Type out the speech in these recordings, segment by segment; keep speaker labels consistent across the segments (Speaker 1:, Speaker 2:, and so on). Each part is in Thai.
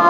Speaker 1: าว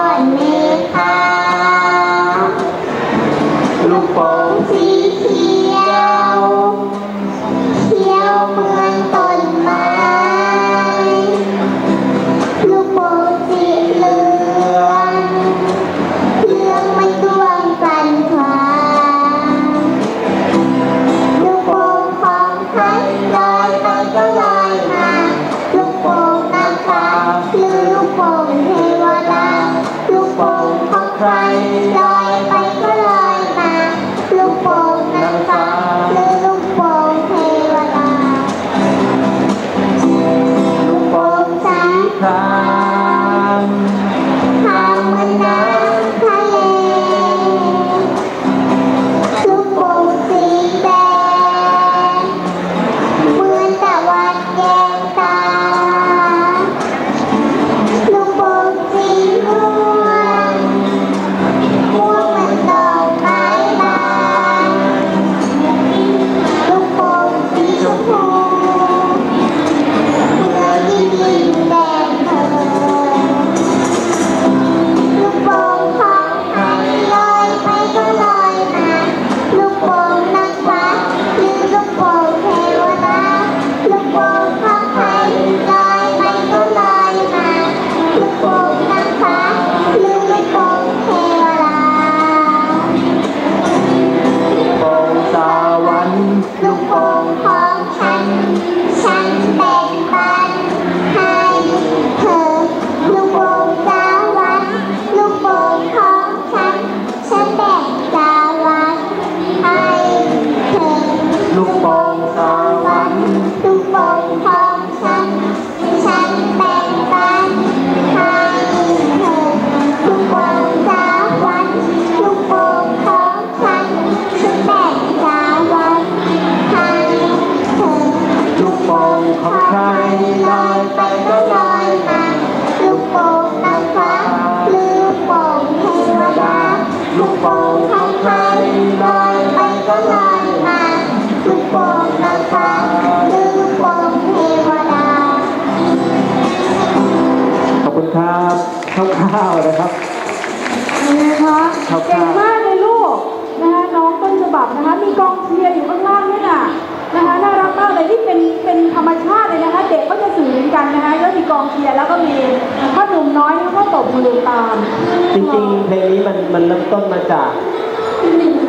Speaker 1: มันเริ่มต้นมา
Speaker 2: จาก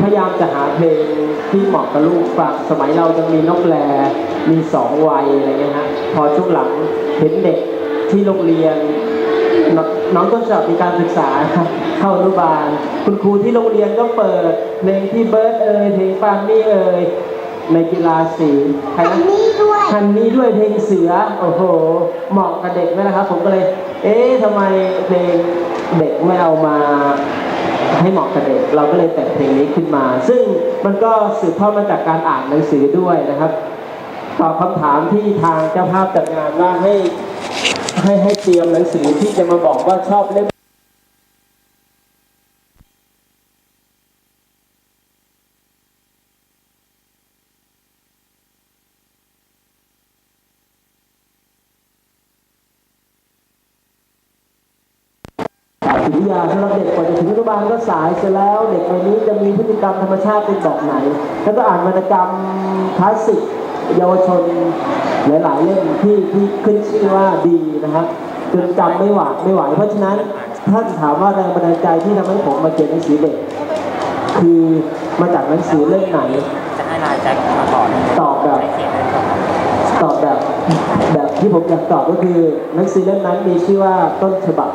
Speaker 3: พยายามจะหาเพลงที่เหมาะกับลูกฟังสมัยเราจะมีนกแลมีสองวัยอะไรเงี้ยฮะพอช่วงหลังเห็นเด็กที่โรงเรียนนน้องต้นฉบับมีการศึกษาครับเข้าอนุบาล คุณครูที่โรงเรียนก็เปิดเพลงที่เบิร์ดเอ่ยเพลงปามี่เอ่ยในกีฬาสีใคร
Speaker 2: อัน
Speaker 3: นะ
Speaker 2: นี้ด้วย
Speaker 3: ทันนี้ด้วยเพลงเสือโอ้โห เหมาะกับเด็กไหมนะครับ ผมก็เลย เอ๊ะทำไมเพลงเด็กไม่เอามา ให้เหมาะกับเด็กเราก็เลยแต่งเพลงนี้ขึ้นมา ซึ่งมันก็สืบทอดมาจากการอ่านหนังสือด้วยนะครับตอบคำถามที่ทางเจ้าภาพจัดงานว่าให้ให้ให้เตรียมหนังสือที่จะมาบอกว่าชอบเล่ม จิตวิทยาสำหรับเด็กกว่าจะถึงอนุบาลก็สายเสียแล้ว เด็กวัยนี้จะมีพฤติกรรมธรรมชาติเป็นแบบไหน แล้วก็อ่านวรรณกรรมคลาสสิกเยาวชนหลายๆเล่มที่ที่ขึ้นชื่อว่าดีนะครับจนจำไม่หวาดไม่ไหว เพราะฉะนั้นท่านถามว่าแรงบันดาลใจที่ทำให้ผมมาเขียนหนังสือเด็ก คือมาจากหนังสือเล่มไหน
Speaker 4: จะให้นายแจ็คมาก่อน
Speaker 3: ตอบแบบตอบแบบแบบที่ผมอยากตอบก็คือหนังสือเล่มนั้นมีชื่อว่าต้นฉบับ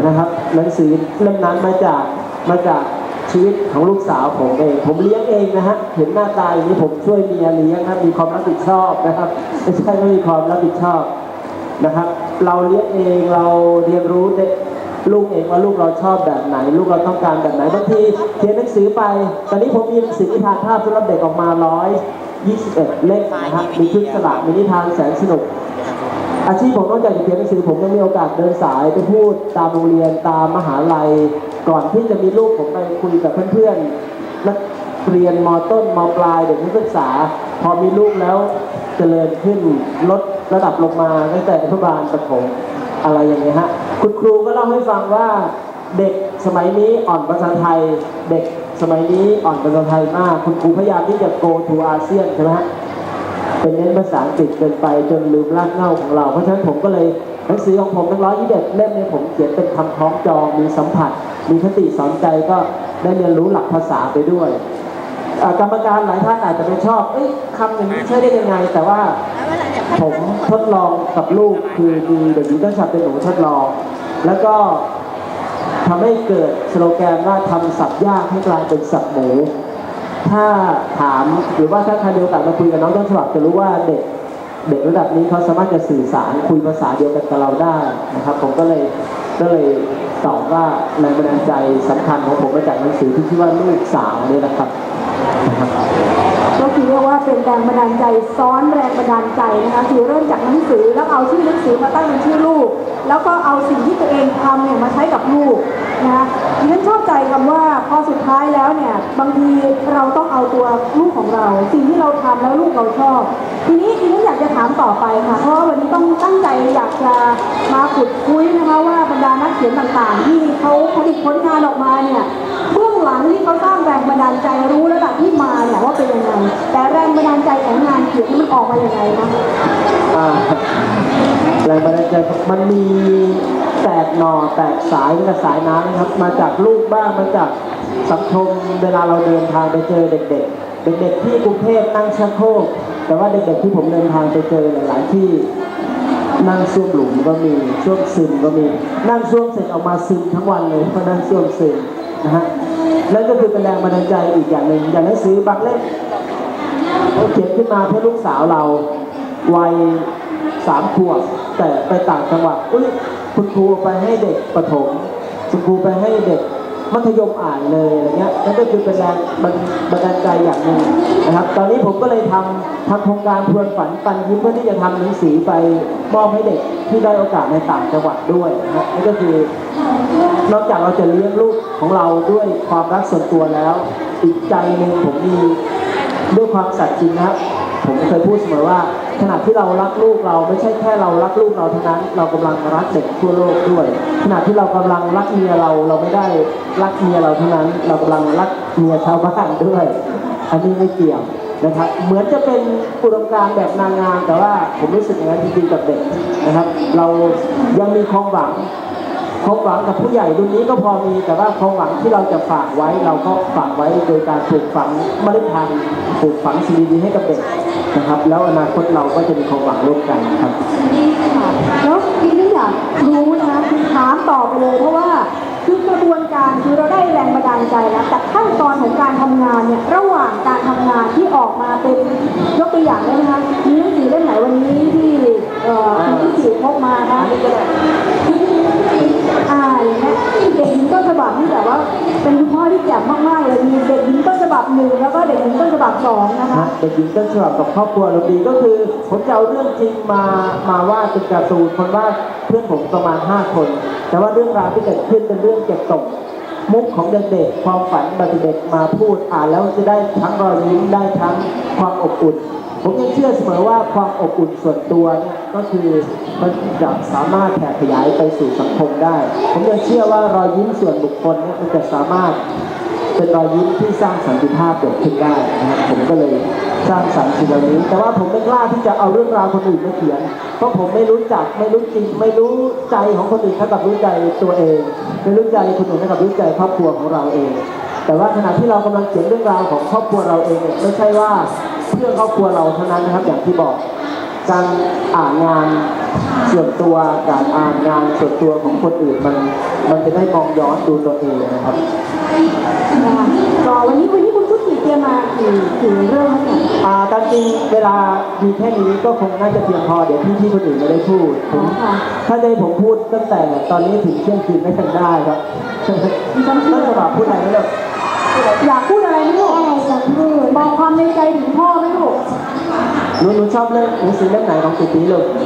Speaker 3: นะครับ หนังสือเล่มนั้นมาจากมาจากชีวิตของลูกสาวผมเอง ผมเลี้ยงเองนะฮะ เห็นหน้าตาอย่างนี้ผมช่วยเมียเลี้ยงครับ มีความรับผิดชอบนะครับ ไม่ใช่ไม่มีความรับผิดชอบนะครับ เราเลี้ยงเอง เราเรียนรู้เด็กลูกเองว่าลูกเราชอบแบบไหน ลูกเราต้องการแบบไหน บางทีเขียนหนังสือไป ตอนนี้ผมมีหนังสือนิทานภาพสำหรับเด็กออกมา121เล่มนะครับ มีชุดสลักมีนิทานแสนสนุก อาชีพผมนอกจากจะเขียนหนังสือผมยังมีโอกาสเดินสายไปพูดตามโรงเรียนตามมหาลัย ก่อนที่จะมีลูกผมไปคุยกับเพื่อนๆนักเรียนมต้นมปลายเด็กนักศึกษา พอมีลูกแล้วเจริญขึ้นลดระดับลงมาตั้งแต่อนุบาลประถมอะไรอย่างเงี้ยฮะคุณครูก็เล่าให้ฟังว่าเด็กสมัยนี้อ่อนภาษาไทย เด็กสมัยนี้อ่อนภาษาไทยมาก คุณครูพยายามที่จะ go to อาเซียนใช่ไหมฮะ เป็นเน้นภาษาอังกฤษเกินไปจนลืมรากเหง้าของเรา เพราะฉะนั้นผมก็เลยหนังสือของผมทั้งร้อยยี่สิบเล่มเนี่ยผมเขียนเป็นคำคล้องจองมีสัมผัส มีคติสอนใจก็ได้เรียนรู้หลักภาษาไปด้วยกรรมการหลายท่านอาจจะไม่ชอบเอ้ยคำอย่างนี้ใช้ได้ยังไง แต่ว่าผมทดลองกับลูกคือมีเด็กหญิงต้นฉบับเป็นหนูทดลอง แล้วก็ทำให้เกิดสโลแกนว่าทำสับยากให้กลายเป็นสับหมู ถ้าถามหรือว่าถ้าใครมีโอกาสมาคุยกับน้องต้นฉบับจะรู้ว่าเด็กเด็กระดับนี้เขาสามารถจะสื่อสารคุยภาษาเดียวกันกับเราได้นะครับ ผมก็เลยก็เลยตอบว่าแรงบันดาลใจสำคัญของผมมาจากหนังสือที่ชื่อว่าลูกสาวเนี่ยนะครับนะครับ
Speaker 2: ก็คือเรียกว่าเป็นแรงบันดาลใจซ้อนแรงบันดาลใจนะคะคือเริ่มจากหนังสือแล้วเอาชื่อหนังสือมาตั้งเป็นชื่อลูก แล้วก็เอาสิ่งที่ตัวเองทำเนี่ยมาใช้กับลูก คำว่าพอสุดท้ายแล้วเนี่ยบางทีเราต้องเอาตัวลูกของเรา สิ่งที่เราทำแล้วลูกเราชอบ ทีนี้ดิฉันอยากจะถามต่อไปค่ะ เพราะวันนี้ต้องตั้งใจอยากจะมาขุดคุยนะคะว่าบรรดานักเขียนต่างๆ ที่เขาผลิตผลงานออกมาเนี่ยเบื้องหลังที่เขาสร้างแรงบันดาลใจรู้แล้วล่ะที่มาเนี่ยว่าเป็นยังไงแต่แรงบันดาลใจของงานเขียนมันออกมาอย่างไรคะ
Speaker 3: แรงบันดาลใจมันมี แตกหน่อแตกสายกับสายน้ำครับ มาจากลูกบ้างมาจากสังคมเวลาเราเดินทางไปเจอเด็ก ๆ เด็กๆที่กรุงเทพนั่งชักโครกแต่ว่าเด็กๆที่ผมเดินทางไปเจอหลายที่นั่งซ่วมหลุมก็มีช่วมซึมก็มีนั่งซ่วมเสร็จออกมาซึมทั้งวันเลยเพราะนั่งซ่วมซึมนะฮะนั่นก็คือเป็นแรงบันดาลใจอีกอย่างหนึ่งอย่างหนังสือบางเล่มเขาเขียนขึ้นมาเพื่อลูกสาวเราวัยสามขวบแต่ไปต่างจังหวัดอุ้ย คุณครูไปให้เด็กประถมคุณครูไปให้เด็กมัธยมอ่านเลยอะไรเงี้ยนั่นก็คือเป็นแรงบันบันดาลใจอย่างหนึ่งนะครับ ตอนนี้ผมก็เลยทำทำโครงการทวนฝันปันยิ้มเพื่อที่จะทำหนังสือไปมอบให้เด็กที่ได้โอกาสในต่างจังหวัดด้วยนะนั่นก็คือนอกจากเราจะเลี้ยงลูกของเราด้วยความรักส่วนตัวแล้วอีกใจหนึ่งผมมีด้วยความสัตย์จริงนะครับ ผมเคยพูดเสมอว่าขณะที่เรารักลูกเราไม่ใช่แค่เรารักลูกเราเท่านั้น เรากำลังรักเด็กทั่วโลกด้วย ขณะที่เรากำลังรักเมียเราเราไม่ได้รักเมียเราเท่านั้น เรากำลังรักเมียชาวบ้านด้วย อันนี้ไม่เกี่ยวนะครับ เหมือนจะเป็นอุดมการแบบนางงามแต่ว่าผมรู้สึกอย่างนั้นจริงๆกับเด็กนะครับ เรายังมีความหวังความหวังกับผู้ใหญ่รุ่นนี้ก็พอมี แต่ว่าความหวังที่เราจะฝากไว้เราก็ฝากไว้โดยการปลูกฝังมล็ดพันธุ์ปลูกฝังสิ่งดีๆให้กับเด็ก นะครับ แล้วอนาคตเราก็จะมีความหวังร่วมกันครับ
Speaker 2: ค่ะแล้วดิฉันอยากรู้นะคะคือถามต่อไปเลย เพราะว่าคือกระบวนการคือเราได้แรงบันดาลใจแล้วแต่ขั้นตอนของการทำงานเนี่ยระหว่างการทำงานที่ออกมาเป็นยกตัวอย่างได้ไหมคะมีหนังสือเล่มไหนวันนี้ที่เอ่อคุณที่สี่พกมาคะอ่าอย่างเงี้ย เด็กหญิงต้นฉบับนี่แบบว่า เป็นคุณพ่อที่แจ่มมากๆเลยมีเด็กหญิงต้นฉบับหนึ่งแล้วก็เด็กหญิงต้นฉบับสองนะคะ
Speaker 3: นะเด็กหญิงต้นฉบับกับครอบครัวเราดีก็คือผมจะเอาเรื่องจริงมามาวาดเป็นการ์ตูนคนวาดเพื่อนผมประมาณ 5 คน แต่ว่าเรื่องราวที่เกิดขึ้นเป็นเรื่องเก็บตก มุกของเด็กๆความฝันแบบเด็กมาพูดอ่านแล้วจะได้ทั้งรอยยิ้มได้ทั้งความอบอุ่น ผมยังเชื่อเสมอว่าความอบอุ่นส่วนตัวเนี่ยก็คือมันจะสามารถแผ่ขยายไปสู่สังคมได้ ผมยังเชื่อว่ารอยยิ้มส่วนบุคคลเนี่ยมันจะสามารถเป็นรอยยิ้มที่สร้างสันติภาพเกิดขึ้นได้นะครับผมก็เลยสร้างสรรค์สิ่งเหล่านี้ แต่ว่าผมไม่กล้าที่จะเอาเรื่องราวคนอื่นมาเขียน เพราะผมไม่รู้จักไม่รู้จริง ไม่รู้ใจของคนอื่นเท่ากับรู้ใจตัวเองไม่รู้ใจคนอื่นเท่ากับรู้ใจครอบครัวของเราเอง แต่ว่าขณะที่เรากำลังเขียนเรื่องราวของครอบครัวเราเองเนี่ยไม่ใช่ว่า พื่อครอบครัวเราเท่านั้นนะครับอย่างที่บอกการอ่านงานส่วนตัวการอ่านงานส่วนตัวของคนอื่นมัน มันจะได้มองย้อนดูตัวเองนะครับ
Speaker 2: นะคะก็วันนี้วันนี้คุณชุติเตรีรียมมากี่กี่เรื่องแล้วเนี่ย
Speaker 3: อ่าตามจริงเวลามีแค่นี้ก็คงน่าจะเพียงพอเดี๋ยวพี่พี่ๆคนอื่นไม่ได้พูดผม
Speaker 2: ค่ะ
Speaker 3: ถ้าจะให้ผมพูดตั้งแต่ตอนนี้ถึงเที่ยงคืนไม่ทันได้ครับ
Speaker 2: ดิฉันเชื่
Speaker 3: ต้
Speaker 2: อ
Speaker 3: นฉบับพูดอะไรไม่เลิก
Speaker 2: อยากพูดอะไรไหมลูก
Speaker 1: อะไรจะพูด
Speaker 2: บอกความในใจถึงพ่อไหมลูก
Speaker 3: หนูหนูชอบเล่นหนังสือเล่มไหนของปีปีลูก
Speaker 1: ไป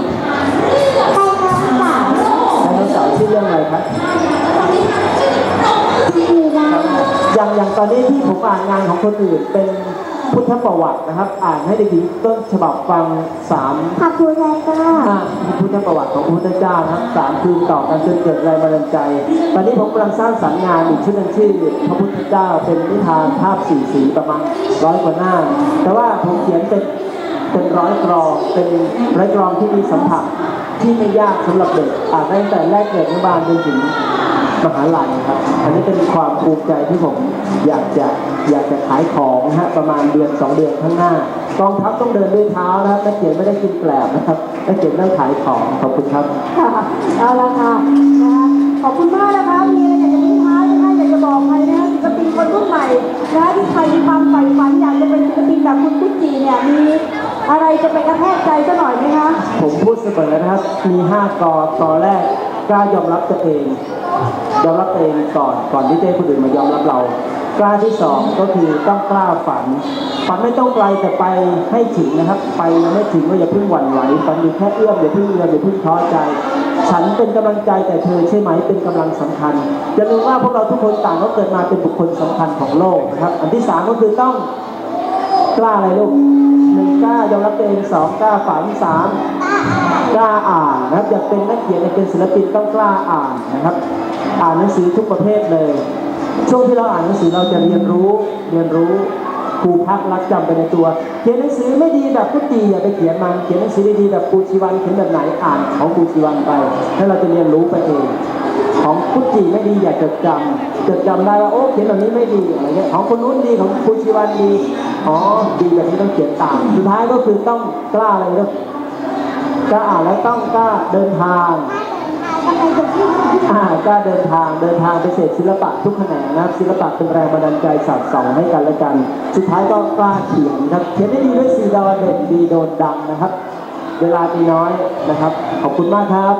Speaker 1: น้องสาว
Speaker 3: ไดโนเสาร์ชื่อเรื่องอะไรครับ
Speaker 1: ที่เรา
Speaker 3: อย่างอย่างตอนนี้ที่ผมอ่านงานของคนอื่นเป็นพุทธประวัตินะครับ อ่านให้เด็กหญิงต้นฉบับฟังสาม
Speaker 1: พระพุทธเจ้า
Speaker 3: อ่าพุทธประวัติของพระพุทธเจ้านะครับสามคืนต่อกันจนเกิดแรงบันดาลใจ ตอนนี้ผมกำลังสร้างสรรค์งานอีกชุดหนึงชื่อพระพุทธเจ้าเป็นนิทานภาพสีสีประมาณร้อยกว่าหน้า แต่ว่าผมเขียนเป็น เป็นร้อยกรองเป็นร้อยกรองที่มีสัมผัสที่ไม่ยากสำหรับเด็กอ่านตั้งแต่แรกเกิดอนุบาลจนถึงมหาลัยครับ อันนี้เป็นความภูมิใจที่ผมอยากจะอยากจะขายของนะฮะประมาณเดือนสองเดือนข้างหน้ากองทัพต้องเดินด้วยเท้านะครับนักเขียนไม่ได้กินแกลบนะครับนักเขียนต้องขายของขอบคุณครับ
Speaker 2: ค่ะเอาละค่ะขอบคุณมากนะคะมีอะไรอยากจะทิ้งท้ายนะคะอยากจะบอกใครนะคะศิลปินคนรุ่นใหม่นะคะที่ใครมีความใฝ่ฝันอยากจะเป็นศิลปินแบบคุณพุทจีเนี่ยมี อะไรจะไปกระแทกใจซะหน่อยไหมคะ
Speaker 3: ผมพูดเสมอนะครับ มีห้ากอกอแรกกล้ายอมรับตัวเอง ยอมรับตัวเองก่อน ก่อนที่จะให้คนอื่นมายอมรับเรา กล้าที่สองก็คือต้องกล้าฝัน ฝันไม่ต้องไกลแต่ไปให้ถึงนะครับ ไปยังไม่ถึงก็อย่าเพิ่งหวั่นไหว ฝันอยู่แค่เอื้อมอย่าเพิ่งเอื้อมอย่าเพิ่งท้อใจ ฉันเป็นกำลังใจแต่เธอใช่ไหมเป็นกำลังสำคัญ อย่าลืมว่าพวกเราทุกคนต่างก็เกิดมาเป็นบุคคลสำคัญของโลกนะครับ อันที่สามก็คือต้องกล้าอะไรลูก กล้ายอมรับตัวเองสองกล้าฝันสามกล้าอ่านนะครับอยากเป็นนักเขียนอยากเป็นศิลปินต้องกล้าอ่านนะครับ อ่านหนังสือทุกประเภทเลย ช่วงที่เราอ่านหนังสือเราจะเรียนรู้เรียนรู้ครูพักรักจำไปในตัว เขียนหนังสือไม่ดีแบบพุทธีอย่าไปเขียนมันเขียนหนังสือดีๆแบบครูชีวันเขียนแบบไหนอ่านของครูชีวันไปแล้วเราจะเรียนรู้ไปเอง ของพุทธีไม่ดีอย่าจดจำจดจำได้ว่าโอ้เขียนแบบนี้ไม่ดีอะไรเงี้ยของคนนู้นดีของครูชีวันดีอ๋อดีแบบนี้ต้องเขียนตามสุดท้ายก็คือต้องกล้าอะไรลูกกล้าอ่านแล้วต้องกล้าเดินทางอ่ากล้าเดินทางเดินทางไปเสพศิลปะทุกแขนงนะศิลปะเป็นแรงบันดาลใจสาดส่องให้กันและกัน สุดท้ายก็กล้าเขียนครับเขียนได้ดีด้วยสีดาวเด่นดีโดนดังนะครับ เวลามีน้อยนะครับ ขอบคุณมากครับ